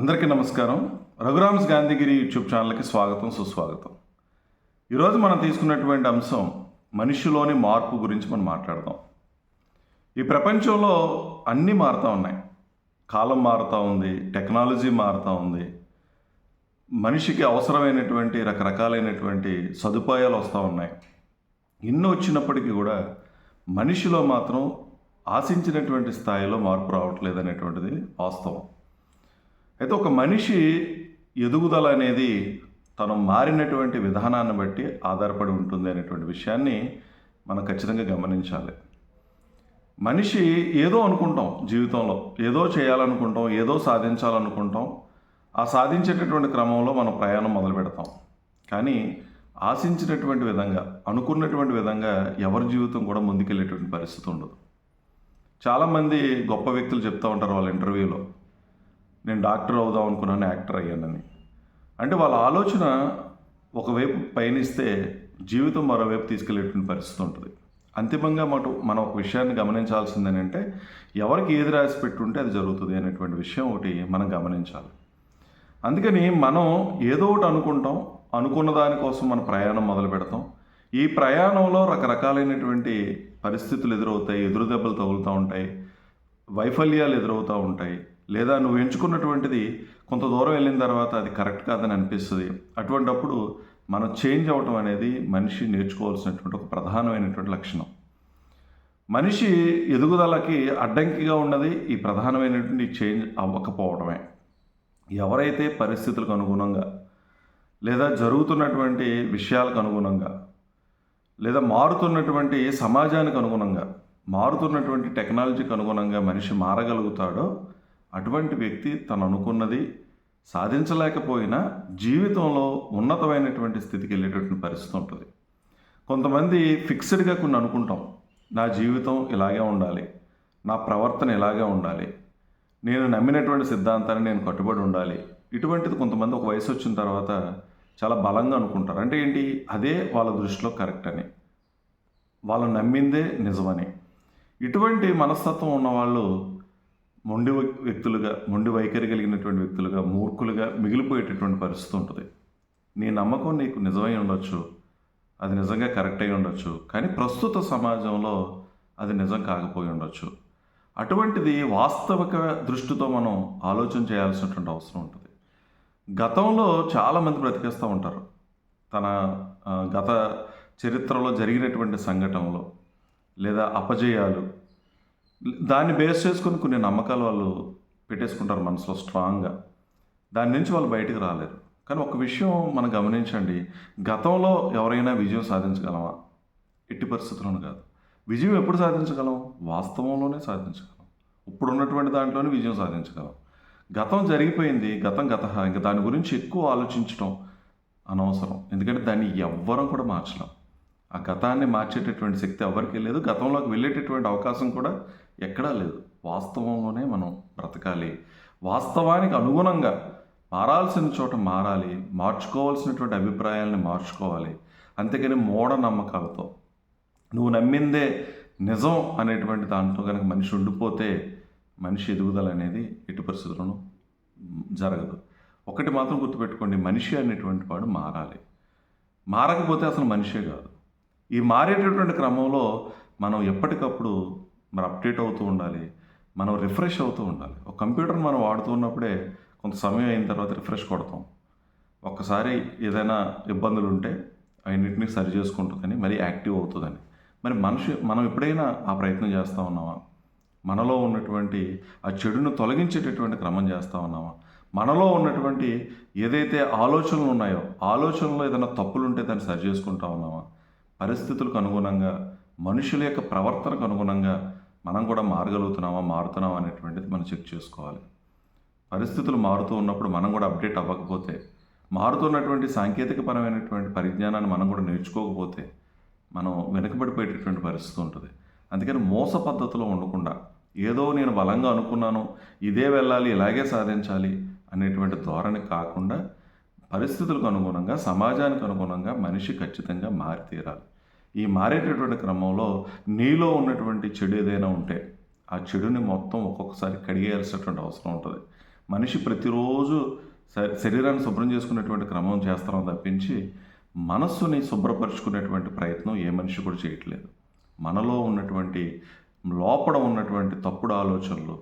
అందరికీ నమస్కారం. రఘురామ్స్ గాంధీగిరి యూట్యూబ్ ఛానల్కి స్వాగతం సుస్వాగతం. ఈరోజు మనం తీసుకున్నటువంటి అంశం మనిషిలోని మార్పు గురించి మనం మాట్లాడదాం. ఈ ప్రపంచంలో అన్నీ మారుతూ ఉన్నాయి. కాలం మారుతూ ఉంది టెక్నాలజీ మారుతూ ఉంది. మనిషికి అవసరమైనటువంటి రకరకాలైనటువంటి సదుపాయాలు వస్తూ ఉన్నాయి. ఎన్నో వచ్చినప్పటికీ కూడా మనిషిలో మాత్రం ఆశించినటువంటి స్థాయిలో మార్పు రావట్లేదు అనేటువంటిది వాస్తవం. అయితే ఒక మనిషి ఎదుగుదల అనేది తను మారినటువంటి విధానాన్ని బట్టి ఆధారపడి ఉంటుంది అనేటువంటి విషయాన్ని మనం ఖచ్చితంగా గమనించాలి. మనిషి ఏదో అనుకుంటాం జీవితంలో ఏదో చేయాలనుకుంటాం ఏదో సాధించాలనుకుంటాం. ఆ సాధించేటటువంటి క్రమంలో మనం ప్రయాణం మొదలు పెడతాం. కానీ ఆశించినటువంటి విధంగా అనుకున్నటువంటి విధంగా ఎవరి జీవితం కూడా ముందుకెళ్ళేటువంటి పరిస్థితి ఉండదు. చాలామంది గొప్ప వ్యక్తులు చెప్తూ ఉంటారు వాళ్ళ ఇంటర్వ్యూలో నేను డాక్టర్ అవుదాం అనుకున్నాను యాక్టర్ అయ్యానని. అంటే వాళ్ళ ఆలోచన ఒకవైపు పయనిస్తే జీవితం మరోవైపు తీసుకెళ్ళేటువంటి పరిస్థితి ఉంటుంది. అంతిమంగా మటు మనం ఒక విషయాన్ని గమనించాల్సింది ఏంటంటే ఎవరికి ఏది రాసి పెట్టుంటే అది జరుగుతుంది అనేటువంటి విషయం ఒకటి మనం గమనించాలి. అందుకని మనం ఏదో ఒకటి అనుకుంటాం అనుకున్న దానికోసం మన ప్రయాణం మొదలు పెడతాం. ఈ ప్రయాణంలో రకరకాలైనటువంటి పరిస్థితులు ఎదురవుతాయి ఎదురు దెబ్బలు తగులుతూ ఉంటాయి వైఫల్యాలు ఎదురవుతూ ఉంటాయి. లేదా నువ్వు ఎంచుకున్నటువంటిది కొంత దూరం వెళ్ళిన తర్వాత అది కరెక్ట్ కాదని అనిపిస్తుంది. అటువంటప్పుడు మనం చేంజ్ అవ్వటం అనేది మనిషి నేర్చుకోవాల్సినటువంటి ఒక ప్రధానమైనటువంటి లక్షణం. మనిషి ఎదుగుదలకి అడ్డంకిగా ఉన్నది ఈ ప్రధానమైనటువంటి చేంజ్ అవ్వకపోవడమే. ఎవరైతే పరిస్థితులకు అనుగుణంగా లేదా జరుగుతున్నటువంటి విషయాలకు అనుగుణంగా లేదా మారుతున్నటువంటి సమాజానికి అనుగుణంగా మారుతున్నటువంటి టెక్నాలజీకి అనుగుణంగా మనిషి మారగలుగుతాడో అటువంటి వ్యక్తి తను అనుకున్నది సాధించలేకపోయినా జీవితంలో ఉన్నతమైనటువంటి స్థితికి వెళ్ళేటటువంటి పరిస్థితి ఉంటుంది. కొంతమంది ఫిక్స్డ్గా కొన్ని అనుకుంటాం. నా జీవితం ఇలాగే ఉండాలి. నా ప్రవర్తన ఇలాగే ఉండాలి. నేను నమ్మినటువంటి సిద్ధాంతాన్ని నేను కట్టుబడి ఉండాలి. ఇటువంటిది కొంతమంది ఒక వయసు వచ్చిన తర్వాత చాలా బలంగా అనుకుంటారు. అంటే ఏంటి? అదే వాళ్ళ దృష్టిలో కరెక్ట్ అని. వాళ్ళు నమ్మిందే నిజమని. ఇటువంటి మనస్తత్వం ఉన్నవాళ్ళు మొండి వ్యక్తులుగా మొండి వైఖరి కలిగినటువంటి వ్యక్తులుగా మూర్ఖులుగా మిగిలిపోయేటటువంటి పరిస్థితి ఉంటుంది. నీ నమ్మకం నీకు నిజమై ఉండొచ్చు అది నిజంగా కరెక్ట్ అయి ఉండొచ్చు కానీ ప్రస్తుత సమాజంలో అది నిజం కాకపోయి ఉండొచ్చు. అటువంటిది వాస్తవిక దృష్టితో మనం ఆలోచన చేయాల్సినటువంటి అవసరం ఉంటుంది. గతంలో చాలామంది బ్రతికేస్తూ ఉంటారు. తన గత చరిత్రలో జరిగినటువంటి సంఘటనలో లేదా అపజయాలు దాన్ని బేస్ చేసుకొని కొన్ని నమ్మకాలు వాళ్ళు పెట్టేసుకుంటారు మనసులో స్ట్రాంగ్గా దాని నుంచి వాళ్ళు బయటకు రాలేరు కానీ ఒక విషయం మనం గమనించండి. గతంలో ఎవరైనా విజయం సాధించగలమా? ఎట్టి పరిస్థితుల్లోనూ కాదు. విజయం ఎప్పుడు సాధించగలం? వాస్తవంలోనే సాధించగలం. ఇప్పుడు ఉన్నటువంటి దాంట్లోనే విజయం సాధించగలం. గతం జరిగిపోయింది. గతం గత ఇంకా దాని గురించి ఎక్కువ ఆలోచించడం అనవసరం. ఎందుకంటే దాన్ని ఎవ్వరం కూడా మార్చలేం. ఆ గతాన్ని మార్చేటటువంటి శక్తి ఎవరికీ లేదు. గతంలోకి వెళ్ళేటటువంటి అవకాశం కూడా ఎక్కడా లేదు. వాస్తవంలోనే మనం బ్రతకాలి. వాస్తవానికి అనుగుణంగా మారాల్సిన చోట మారాలి మార్చుకోవాల్సినటువంటి అభిప్రాయాలని మార్చుకోవాలి. అంతేకాని మూఢనమ్మకాలతో నువ్వు నమ్మిందే నిజం అనేటువంటి దాంట్లో కనుక మనిషి ఉండిపోతే మనిషి ఎదుగుదల అనేది ఎటు పరిస్థితుల్లోనూ జరగదు. ఒకటి మాత్రం గుర్తుపెట్టుకోండి మనిషి అనేటువంటి వాడు మారాలి. మారకపోతే అసలు మనిషే కాదు. ఈ మారేటటువంటి క్రమంలో మనం ఎప్పటికప్పుడు మరి అప్డేట్ అవుతూ ఉండాలి మనం రిఫ్రెష్ అవుతూ ఉండాలి. ఒక కంప్యూటర్ని మనం వాడుతూ ఉన్నప్పుడే కొంత సమయం అయిన తర్వాత రిఫ్రెష్ కొడతాం. ఒక్కసారి ఏదైనా ఇబ్బందులు ఉంటే అన్నింటినీ సరి చేసుకుంటుందని మరి యాక్టివ్ అవుతుందని మరి మనిషి మనం ఎప్పుడైనా ఆ ప్రయత్నం చేస్తూ ఉన్నామా? మనలో ఉన్నటువంటి ఆ చెడును తొలగించేటటువంటి క్రమం చేస్తూ ఉన్నామా? మనలో ఉన్నటువంటి ఏదైతే ఆలోచనలు ఉన్నాయో ఆలోచనలో ఏదైనా తప్పులు ఉంటే దాన్ని సరి చేసుకుంటా ఉన్నామా? పరిస్థితులకు అనుగుణంగా మనుషుల యొక్క ప్రవర్తనకు అనుగుణంగా మనం కూడా మారగలుగుతున్నామా మారుతున్నామా అనేటువంటిది మనం చెక్ చేసుకోవాలి. పరిస్థితులు మారుతూ ఉన్నప్పుడు మనం కూడా అప్డేట్ అవ్వకపోతే మారుతున్నటువంటి సాంకేతికపరమైనటువంటి పరిజ్ఞానాన్ని మనం కూడా నేర్చుకోకపోతే మనం వెనుకబడిపోయేటటువంటి పరిస్థితి ఉంటుంది. అందుకని మోస పద్ధతిలో ఉండకుండా ఏదో నేను బలంగా అనుకున్నాను ఇదే వెళ్ళాలి ఇలాగే సాధించాలి అనేటువంటి ధోరణి కాకుండా పరిస్థితులకు అనుగుణంగా సమాజానికి అనుగుణంగా మనిషి ఖచ్చితంగా మారి తీరాలి. ఈ మారేటటువంటి క్రమంలో నీలో ఉన్నటువంటి చెడు ఏదైనా ఉంటే ఆ చెడుని మొత్తం ఒక్కొక్కసారి కడిగేయాల్సినటువంటి అవసరం ఉంటుంది. మనిషి ప్రతిరోజు శరీరాన్ని శుభ్రం చేసుకునేటువంటి క్రమం చేస్తాం తప్పించి మనస్సుని శుభ్రపరచుకునేటువంటి ప్రయత్నం ఏ మనిషి కూడా చేయట్లేదు. మనలో ఉన్నటువంటి లోపల ఉన్నటువంటి తప్పుడు ఆలోచనలు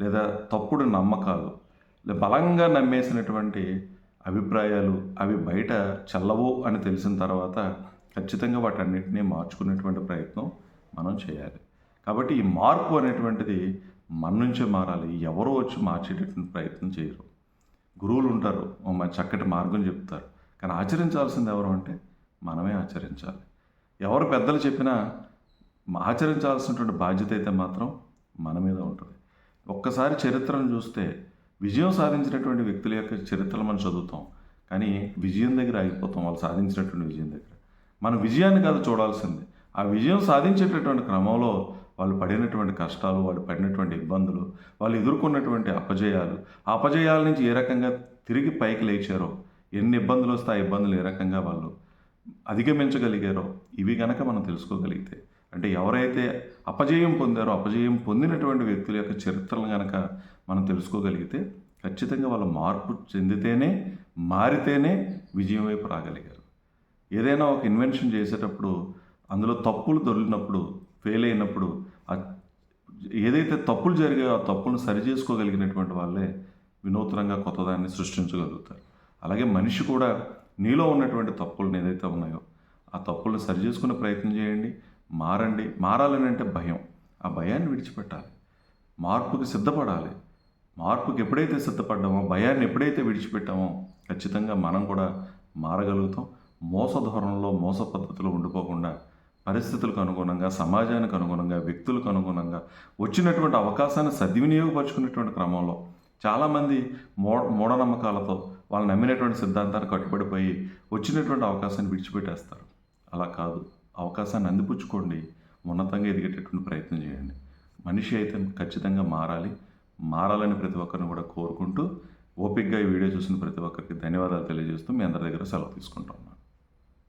లేదా తప్పుడు నమ్మకాలు బలంగా నమ్మేసినటువంటి అభిప్రాయాలు అవి బయట చల్లవు అని తెలిసిన తర్వాత ఖచ్చితంగా వాటన్నిటినీ మార్చుకునేటువంటి ప్రయత్నం మనం చేయాలి. కాబట్టి ఈ మార్పు అనేటువంటిది మన నుంచే మారాలి. ఎవరో వచ్చి మార్చేటటువంటి ప్రయత్నం చేయరు. గురువులు ఉంటారు చక్కటి మార్గం చెప్తారు. కానీ ఆచరించాల్సింది ఎవరు అంటే మనమే ఆచరించాలి. ఎవరు పెద్దలు చెప్పినా ఆచరించాల్సినటువంటి బాధ్యత అయితే మాత్రం మన మీద ఉంటుంది. ఒక్కసారి చరిత్రను చూస్తే విజయం సాధించినటువంటి వ్యక్తుల యొక్క చరిత్రలు మనం చదువుతాం. కానీ విజయం దగ్గర ఆగిపోతాం. వాళ్ళు సాధించినటువంటి విజయం దగ్గర. మన విజయాన్ని కాదు చూడాల్సింది. ఆ విజయం సాధించేటటువంటి క్రమంలో వాళ్ళు పడినటువంటి కష్టాలు వాళ్ళు పడినటువంటి ఇబ్బందులు వాళ్ళు ఎదుర్కొన్నటువంటి అపజయాలు ఆ అపజయాల నుంచి ఏ రకంగా తిరిగి పైకి లేచారో ఎన్ని ఇబ్బందులు వస్తే ఆ ఇబ్బందులు ఏ రకంగా వాళ్ళు అధిగమించగలిగారో ఇవి కనుక మనం తెలుసుకోగలిగితే అంటే ఎవరైతే అపజయం పొందారో అపజయం పొందినటువంటి వ్యక్తుల యొక్క చరిత్రలు కనుక మనం తెలుసుకోగలిగితే ఖచ్చితంగా వాళ్ళు మార్పు చెందితేనే మారితేనే విజయం వైపు రాగలిగారు. ఏదైనా ఒక ఇన్వెన్షన్ చేసేటప్పుడు అందులో తప్పులు దొరికినప్పుడు ఫెయిల్ అయినప్పుడు ఏదైతే తప్పులు జరిగాయో ఆ తప్పులను సరిచేసుకోగలిగినటువంటి వాళ్ళే వినూత్నంగా కొత్తదాన్ని సృష్టించగలుగుతారు. అలాగే మనిషి కూడా నీలో ఉన్నటువంటి తప్పులను ఏదైతే ఉన్నాయో ఆ తప్పులను సరిచేసుకునే ప్రయత్నం చేయండి. మారండి. మారాలని అంటే భయం. ఆ భయాన్ని విడిచిపెట్టాలి. మార్పుకి సిద్ధపడాలి. మార్పుకి ఎప్పుడైతే సిద్ధపడ్డామో భయాన్ని ఎప్పుడైతే విడిచిపెట్టామో ఖచ్చితంగా మనం కూడా మారగలుగుతాం. మోసధోరణలో మోస పద్ధతిలో ఉండిపోకుండా పరిస్థితులకు అనుగుణంగా సమాజానికి అనుగుణంగా వ్యక్తులకు అనుగుణంగా వచ్చినటువంటి అవకాశాన్ని సద్వినియోగపరుచుకునేటువంటి క్రమంలో చాలామంది మో మూఢనమ్మకాలతో వాళ్ళు నమ్మినటువంటి సిద్ధాంతాన్ని కట్టుబడిపోయి వచ్చినటువంటి అవకాశాన్ని విడిచిపెట్టేస్తారు. అలా కాదు. అవకాశాన్ని అందిపుచ్చుకోండి. ఉన్నతంగా ఎదిగేటటువంటి ప్రయత్నం చేయండి. మనిషి అయితే ఖచ్చితంగా మారాలి. మారాలని ప్రతి ఒక్కరిని కూడా కోరుకుంటూ ఓపిక్గా ఈ వీడియో చూసిన ప్రతి ఒక్కరికి ధన్యవాదాలు తెలియజేస్తూ మీ అందరి దగ్గర సెలవు తీసుకుంటాం.